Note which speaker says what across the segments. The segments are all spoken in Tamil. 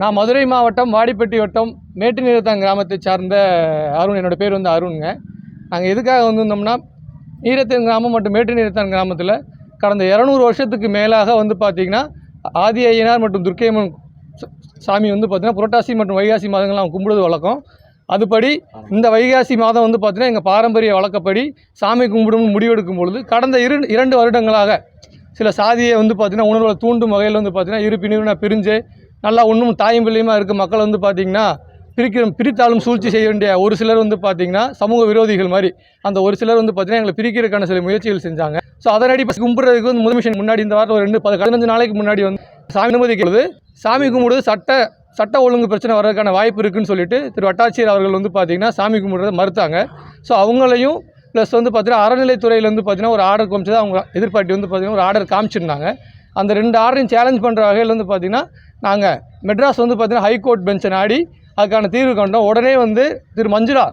Speaker 1: நான் மதுரை மாவட்டம் வாடிப்பட்டி வட்டம் மேட்டுநீரத்தான் கிராமத்தை சார்ந்த அருண் என்னோட பேர் வந்து அருணுங்க. நாங்கள் எதுக்காக வந்திருந்தோம்னா நீரத்தன் கிராமம் மற்றும் மேட்டுநீரத்தான் கிராமத்தில் கடந்த இரநூறு வருஷத்துக்கு மேலாக வந்து பார்த்திங்கன்னா ஆதி ஐயனார் மற்றும் துர்க்கையம்மன் சாமி வந்து பார்த்திங்கன்னா புரட்டாசி மற்றும் வைகாசி மாதங்கள் அவங்க கும்பிடுவது வழக்கம். அதுபடி இந்த வைகாசி மாதம் வந்து பார்த்திங்கன்னா எங்கள் பாரம்பரிய வழக்கப்படி சாமி கும்பிடும் முடிவெடுக்கும் பொழுது கடந்த இரு இரண்டு வருடங்களாக சில சாதியை வந்து பார்த்திங்கன்னா உணர்வுகளை தூண்டும் வகையில் வந்து பார்த்திங்கன்னா இரு பிரிவினை பிரிஞ்சு நல்லா ஒன்றும் தாயும் பிள்ளையுமா இருக்க மக்கள் வந்து பார்த்திங்கன்னா பிரிக்கிற பிரித்தாலும் சூழ்ச்சி செய்ய வேண்டிய ஒரு சிலர் வந்து பார்த்திங்கன்னா சமூக விரோதிகள் மாதிரி. அந்த ஒரு சிலர் வந்து பார்த்திங்கன்னா எங்களை பிரிக்கிறதுக்கான சில முயற்சிகள் செஞ்சாங்க. ஸோ அதனடி கும்பிட்றதுக்கு வந்து முதல் முன்னாடி இந்த வாரம் ஒரு ரெண்டு பத்து பதினஞ்சு நாளைக்கு முன்னாடி வந்து சாமி அனுமதிக்கிறது சாமி கும்பிடுறது சட்ட சட்ட ஒழுங்கு பிரச்சனை வர்றதுக்கான வாய்ப்பு இருக்குன்னு சொல்லிட்டு திரு வட்டாட்சியர் அவர்கள் வந்து பார்த்திங்கன்னா சாமி கும்பிட்றத மறுத்தாங்க. ஸோ அவங்களையும் ப்ளஸ் வந்து பார்த்தீங்கன்னா அறநிலைத்துறையில் வந்து பார்த்தீங்கன்னா ஒரு ஆர்டர் காமிச்சது அவங்க எதிர்பார்ட்டி வந்து பார்த்திங்கன்னா ஒரு ஆர்டர் காமிச்சிருந்தாங்க. அந்த ரெண்டு ஆர்டரையும் சேலஞ்ச் பண்ணுற வகையில் வந்து பார்த்தீங்கன்னா நாங்கள் மெட்ராஸ் வந்து பார்த்திங்கன்னா ஹைகோர்ட் பெஞ்சை நாடி அதுக்கான தீர்வு கண்டோம். உடனே வந்து திரு மஞ்சுளா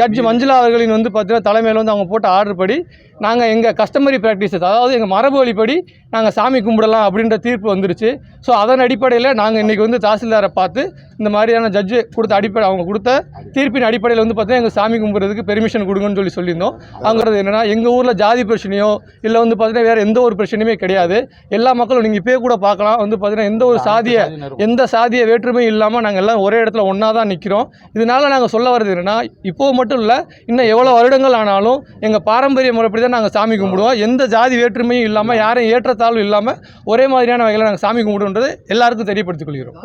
Speaker 1: ஜட்ஜ் மஞ்சுளா அவர்களின் வந்து பார்த்தீங்கன்னா தலைமையில் வந்து அவங்க போட்ட ஆர்டர் படி நாங்கள் எங்கள் கஸ்டமரி ப்ராக்டிஸஸ் அதாவது எங்கள் மரபு வழிப்படி நாங்கள் சாமி கும்பிடலாம் அப்படின்ற தீர்ப்பு வந்துருச்சு. ஸோ அதன் அடிப்படையில் நாங்கள் இன்றைக்கி வந்து தாசில்தாரை பார்த்து இந்த மாதிரியான ஜட்ஜு கொடுத்த அடிப்படை அவங்க கொடுத்த தீர்ப்பின் அடிப்படையில் வந்து பார்த்தீங்கன்னா எங்கள் சாமி கும்பிட்றதுக்கு பெர்மிஷன் கொடுங்கன்னு சொல்லி சொல்லியிருந்தோம். அவங்கிறது என்னென்னா எங்கள் ஊரில் ஜாதி பிரச்சனையோ இல்லை வந்து பார்த்தீங்கன்னா வேறு எந்த ஒரு பிரச்சனையுமே கிடையாது. எல்லா மக்களும் நீங்கள் இப்போயே கூட பார்க்கலாம். வந்து பார்த்தீங்கன்னா எந்த ஒரு சாதிய எந்த சாதிய வேற்றுமையும் இல்லாமல் நாங்கள் எல்லாம் ஒரே இடத்துல ஒன்றா தான் நிற்கிறோம் இதனால நாங்கள் சொல்ல வர்றது என்னென்னா இப்போது மட்டும் இல்லை இன்னும் எவ்வளோ வருடங்கள் ஆனாலும் எங்கள் பாரம்பரிய முறைப்படி தான் நாங்கள் சாமி கும்பிடுவோம். எந்த ஜாதி வேற்றுமையும் இல்லாமல் யாரையும் ஏற்றத்தாழ்வும் இல்லாமல் ஒரே மாதிரியான வகையில் நாங்கள் சாமி கும்பிடுன்றது எல்லாருக்கும் தெரியப்படுத்திக் கொள்கிறோம்.